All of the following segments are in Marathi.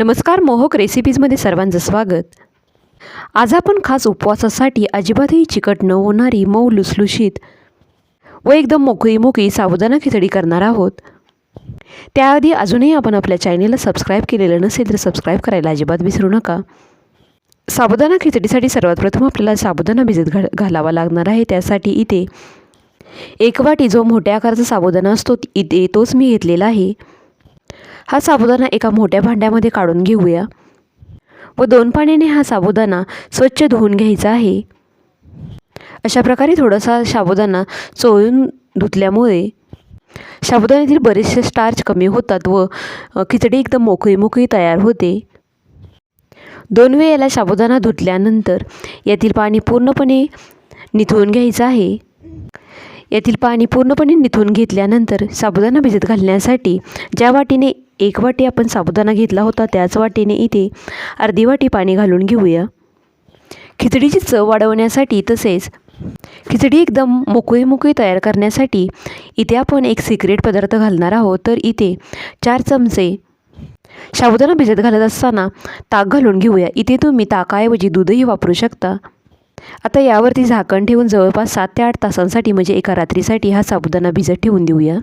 नमस्कार मोहक रेसिपीजमध्ये सर्वांचं स्वागत. आज आपण खास उपवासासाठी अजिबातही चिकट न होणारी मऊ लुसलुशीत व एकदम मोकळी मोकळी साबुदाणा खिचडी करणार आहोत. त्याआधी अजूनही आपण आपल्या चॅनेलला सबस्क्राईब केलेलं नसेल तर सबस्क्राईब करायला अजिबात विसरू नका. साबुदाणा खिचडीसाठी सर्वात प्रथम आपल्याला साबुदाणा भिजत घा घालावा लागणार आहे. त्यासाठी इथे एक वाटी जो मोठ्या आकाराचा साबुदाणा असतो इथे तोच मी घेतलेला आहे. हा साबुदाणा एका मोठ्या भांड्यामध्ये काढून घेऊया. व दोन पाण्याने हा साबुदाणा स्वच्छ धुवून घ्यायचा आहे. अशा प्रकारे थोडासा साबुदाणा चोळून धुतल्यामुळे साबुदाण्यातील बरेचसे स्टार्च कमी होतात व खिचडी एकदम मोकळी मोकळी तयार होते. दोन वेळेला साबुदाणा धुतल्यानंतर यातील पाणी पूर्णपणे निथळून घ्यायचं आहे. यातील पाणी पूर्णपणे निथून घेतल्यानंतर साबुदाणा भिजत घालण्यासाठी ज्या वाटीने एक वाटी आपण साबुदाणा घेतला होता त्याच वाटीने इथे अर्धी वाटी पाणी घालून घेऊया. खिचडीची चव वाढवण्यासाठी तसेच खिचडी एकदम मोकळी मोकळी तयार करण्यासाठी इथे आपण एक सिक्रेट पदार्थ घालणार आहोत. तर इथे चार चमचे साबुदाणा भिजत घालत असताना ताक घालून घेऊया. इथे तुम्ही ताकाऐवजी दूधही वापरू शकता. आता यावरती झाकण ठेवून जवळपास सात ते आठ तासांसाठी म्हणजे एका रात्रीसाठी हा साबुदाणा भिजत ठेवून देऊया.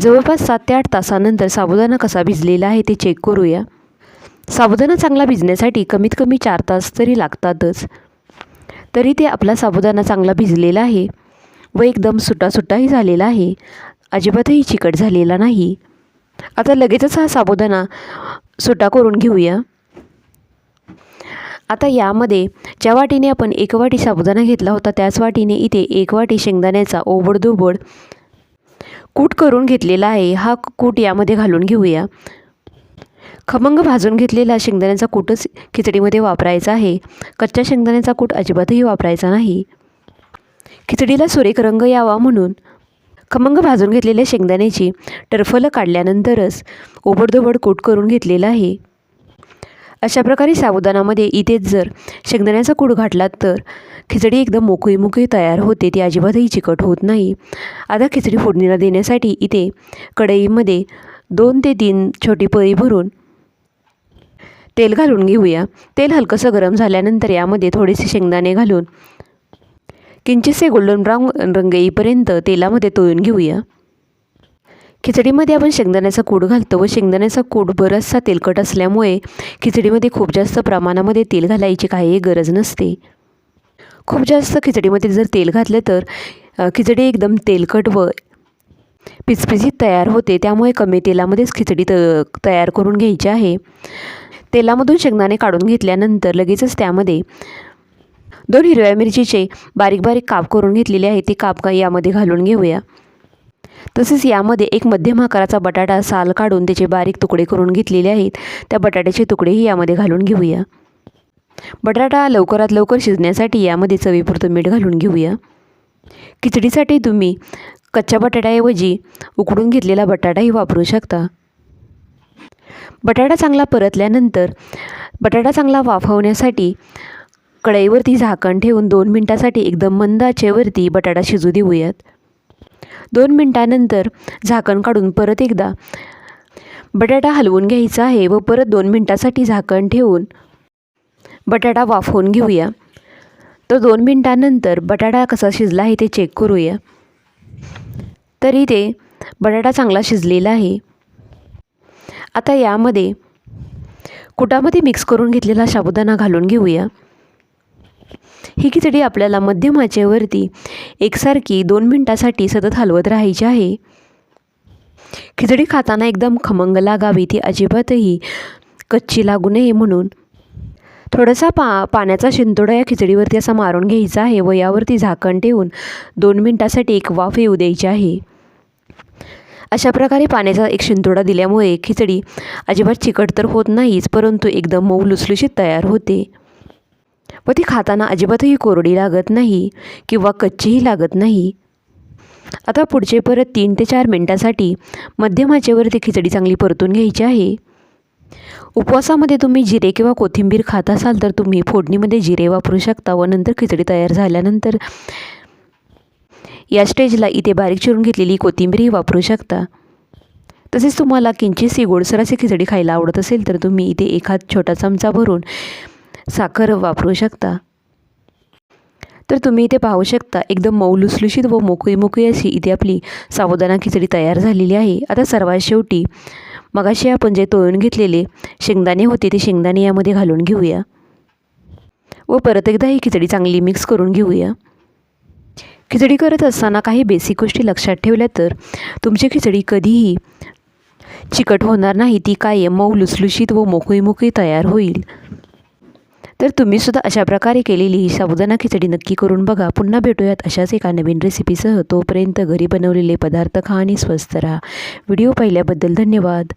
जवळपास सात ते आठ तासानंतर साबुदाणा कसा भिजलेला आहे ते चेक करूया. साबुदाणा चांगला भिजण्यासाठी कमीत कमी चार तास तरी लागतातच. तरी ते आपला साबुदाणा चांगला भिजलेला आहे व एकदम सुटासुटाही झालेला आहे. अजिबातही चिकट झालेला नाही. आता लगेचच हा साबुदाणा सुटा करून घेऊया. आता यामध्ये ज्या वाटीने आपण एक वाटी साबुदाणा घेतला होता त्याच वाटीने इथे एक वाटी शेंगदाण्याचा ओबडधोबड कूट करून घेतलेला आहे. हा कूट यामध्ये घालून घेऊया. खमंग भाजून घेतलेला शेंगदाण्याचा कूटच खिचडीमध्ये वापरायचा आहे. कच्च्या शेंगदाण्याचा कूट अजिबातही वापरायचा नाही. खिचडीला सुरेख रंग यावा म्हणून खमंग भाजून घेतलेल्या शेंगदाण्याची टरफलं काढल्यानंतरच ओबडधोबड कूट करून घेतलेला आहे. अशा प्रकारे साबुदाणामध्ये इथेच जर शेंगदाण्याचा कूड घातला तर खिचडी एकदम मोकळी मोकळी तयार होते ती अजिबातही चिकट होत नाही. आता खिचडी फोडणीला देण्यासाठी इथे कढईमध्ये दोन ते तीन छोटी पळी भरून तेल घालून घेऊया. तेल हलकंसं गरम झाल्यानंतर यामध्ये थोडेसे शेंगदाणे घालून किंचितसे गोल्डन ब्राऊन रंग येईपर्यंत तेलामध्ये तोळून घेऊया. खिचडीमध्ये आपण शेंगदाण्याचा कूड घालतो व शेंगदाण्याचा कूड बराचसा तेलकट असल्यामुळे खिचडीमध्ये खूप जास्त प्रमाणामध्ये तेल घालायची काही गरज नसते. खूप जास्त खिचडीमध्ये जर तेल घातलं तर खिचडी एकदम तेलकट व पिचपिचीत तयार होते. त्यामुळे कमी तेलामध्येच खिचडी त तयार करून घ्यायची आहे. तेलामधून शेंगदाणे काढून घेतल्यानंतर लगेचच त्यामध्ये दोन हिरव्या मिरचीचे बारीक बारीक काप करून घेतलेले आहे ते काप का यामध्ये घालून घेऊया. तसेच यामध्ये एक मध्यम आकाराचा बटाटा साल काढून त्याचे बारीक तुकडे करून घेतलेले आहेत. त्या बटाट्याचे तुकडेही यामध्ये घालून घेऊया. बटाटा लवकरात लवकर शिजण्यासाठी यामध्ये चवीपुरतं मीठ घालून घेऊया. खिचडीसाठी तुम्ही कच्च्या बटाट्याऐवजी उकडून घेतलेला बटाटाही वापरू शकता. बटाटा चांगला परतल्यानंतर बटाटा चांगला वाफवण्यासाठी कढईवरती झाकण ठेवून दोन मिनटासाठी एकदम मंद आचेवरती बटाटा शिजू देऊयात. दोन मिनटानंतर झाकण काढून परत एकदा बटाटा हलवून घ्यायचा आहे व परत दोन मिनटासाठी झाकण ठेवून बटाटा वाफवून घेऊया. तर दोन मिनटानंतर बटाटा कसा शिजला आहे ते चेक करूया. तरी ते बटाटा चांगला शिजलेला आहे. आता यामध्ये कुटामध्ये मिक्स करून घेतलेला साबुदाणा घालून घेऊया. ही खिचडी आपल्याला मध्यम आचेवरती एकसारखी दोन मिनटासाठी सतत हलवत राहायची आहे. खिचडी खाताना एकदम खमंग लागावी ती अजिबातही कच्ची लागू नये म्हणून. थोडासा पा पाण्याचा शिंतोडा या खिचडीवरती असा मारून घ्यायचा आहे व यावरती झाकण ठेवून दोन मिनटासाठी एक वाफ येऊ द्यायची आहे. अशा प्रकारे पाण्याचा एक शिंतोडा दिल्यामुळे खिचडी अजिबात चिकट तर होत नाहीच परंतु एकदम मऊ लुसलुशीत तयार होते. व ती खाताना अजिबातही कोरडी लागत नाही किंवा कच्चीही लागत नाही. आता पुढचे परत तीन ते चार मिनटासाठी मध्यम आचेवरती खिचडी चांगली परतून घ्यायची आहे. उपवासामध्ये तुम्ही जिरे किंवा कोथिंबीर खात असाल तर तुम्ही फोडणीमध्ये जिरे वापरू शकता व नंतर खिचडी तयार झाल्यानंतर या स्टेजला इथे बारीक चिरून घेतलेली कोथिंबीरही वापरू शकता. तसेच तुम्हाला किंचितशी गोडसर अशी खिचडी खायला आवडत असेल तर तुम्ही इथे एखाद छोटा चमचा भरून साखर वापरू शकता. तर तुम्ही इथे पाहू शकता एकदम मऊ लुसलुशीत व मोकळी मोकळी अशी इथे आपली साबुदाणा खिचडी तयार झालेली आहे. आता सर्वात शेवटी मगाशी आपण जे तळून घेतलेले शेंगदाणे होते ते शेंगदाणे यामध्ये घालून घेऊया. व परत एकदा ही खिचडी चांगली मिक्स करून घेऊया. खिचडी करत असताना काही बेसिक गोष्टी लक्षात ठेवल्या तर तुमची खिचडी कधीही चिकट होणार नाही ती कायम मऊ लुसलुशीत व मोकळी मोकळी तयार होईल. तर तुम्हीसुद्धा अशा प्रकारे केलेली ही साबुदाणा खिचडी नक्की करून बघा. पुन्हा भेटूयात अशाच एका नवीन रेसिपीसह तोपर्यंत घरी बनवलेले पदार्थ खा आणि स्वस्त राहा. व्हिडिओ पाहिल्याबद्दल धन्यवाद.